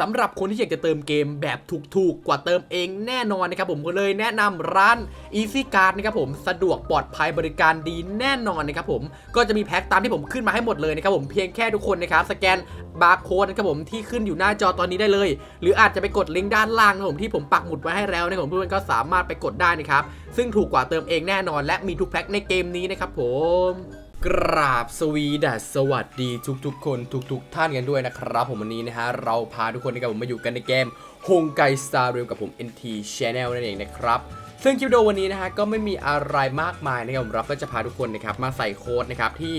สำหรับคนที่อยากจะเติมเกมแบบถูกๆ กว่าเติมเองแน่นอนนะครับผมก็เลยแนะนำร้าน Easy Card นะครับผมสะดวกปลอดภัยบริการดีแน่นอนนะครับผมก็จะมีแพ็คตามที่ผมขึ้นมาให้หมดเลยนะครับผมเพียงแค่ทุกคนนะครับสแกนบาร์โค้ดนะครับผมที่ขึ้นอยู่หน้าจอตอนนี้ได้เลย หรืออาจจะไปกดลิงก์ด้านล่างนะครับผมที่ผมปักหมุดไว้ให้แล้วนะครับผมเพื่อนๆก็สามารถไปกดได้นะครับซึ่งถูกกว่าเติมเองแน่นอน และมีทุกแพ็คในเกมนี้นะครับผม กราบสวีดัสสวัสดีทุกๆ คนทุกๆ ท่านกันด้วยนะครับ ผมวันนี้นะฮะเราพาทุกคนนะครับผมมาอยู่กันในเกมฮงไกสตาร์เรลกับผม NT Channel นั่นเองนะครับซึ่งคลิปโดวันนี้นะฮะก็ไม่มีอะไรมากมายนะครับผมเราก็จะพาทุกคนนะครับมาใส่โค้ดนะครับที่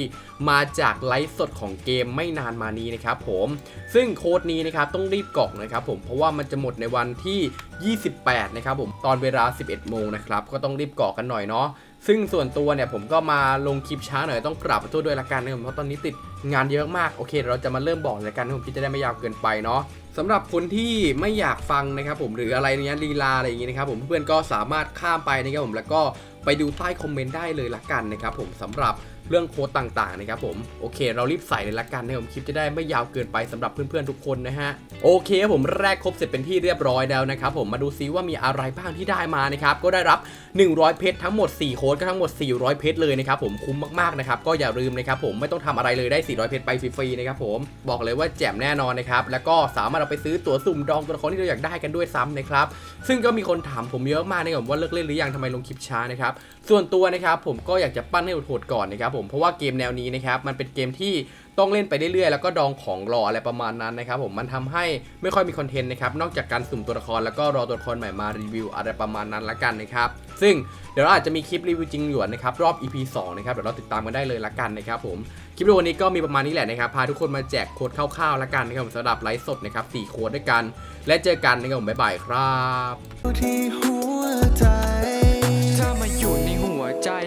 มาจากไลฟ์สดของเกมไม่นานมานี้นะครับผมซึ่งโค้ดนี้นะครับต้องรีบกรอกนะครับผมเพราะว่ามันจะหมดในวันที่ 28 นะครับผมตอนเวลา 11 โมงนะครับก็ต้องรีบกรอกกันหน่อยเนาะ ซึ่งส่วนตัวเนี่ยผมก็มาลงคลิปช้าหน่อยต้องกราบขอโทษด้วยละกันนะครับเพราะตอนนี้ติดงานเยอะมากโอเคเราจะมาเริ่มบอกเลยกันผมคิดจะได้ไม่ยาวเกินไปเนาะสำหรับคนที่ไม่อยากฟังนะครับผมหรืออะไรเนี้ยลีลาอะไรอย่างงี้นะครับผมเพื่อนก็สามารถข้ามไปนะครับผมแล้วก็ไปดูใต้คอมเมนต์ได้เลยละกันนะครับผมสำหรับ เรื่องโค้ดต่างๆนะครับผมโอเค เรารีบใส่เลยละกันนะครับผมคลิปจะได้ไม่ยาวเกินไปสำหรับเพื่อนๆทุกคนนะฮะโอเคผมแรกครบเสร็จเป็นที่เรียบร้อยแล้วนะครับผมมาดูซิว่ามีอะไรบ้างที่ได้มานะครับก็ได้รับ 100 เพชรทั้งหมด 4 โค้ดก็ทั้งหมด 400 เพชรเลยนะครับผมคุ้มมากๆนะครับก็อย่าลืมนะครับผมไม่ต้องทำอะไรเลยได้ 400 เพชรไปฟรีๆนะครับผมบอกเลยว่าแจ่มแน่นอนนะครับแล้วก็สามารถเอาไปซื้อตั๋วสุ่มดองตัวละครที่เราอยากได้กันด้วยซ้ำนะครับซึ่งก็มีคนถามผมเยอะมากนะครับว่าเลิกเล่นหรือยังทำไมลงคลิปช้านะครับส่วนตัวนะครับผมก็อยากจะปั้นให้โหดๆก่อนนะครับผมเพราะว่าเกมแนวนี้นะครับมันเป็นเกมที่ต้องเล่นไปเรื่อยๆ แล้วก็ดองของรออะไรประมาณนั้นนะครับผมมันทำให้ไม่ค่อยมีคอนเทนต์นะครับนอกจากการสุ่มตัวละครแล้วก็รอตัวละครใหม่มารีวิวอะไรประมาณนั้นละกันนะครับซึ่งเดี๋ยวเราอาจจะมีคลิปรีวิวจริงอยู่นะครับรอบ EP 2นะครับเดี๋ยวเราติดตามกันได้เลยละกันนะครับผมคลิปวันนี้ก็มีประมาณนี้แหละนะครับพาทุกคนมาแจกโค้ดคร่าวๆละกันนะครับสำหรับไลฟ์สดนะครับ4โค้ดด้วยกัน และเจอกันนะครับผมบ๊ายบายครับ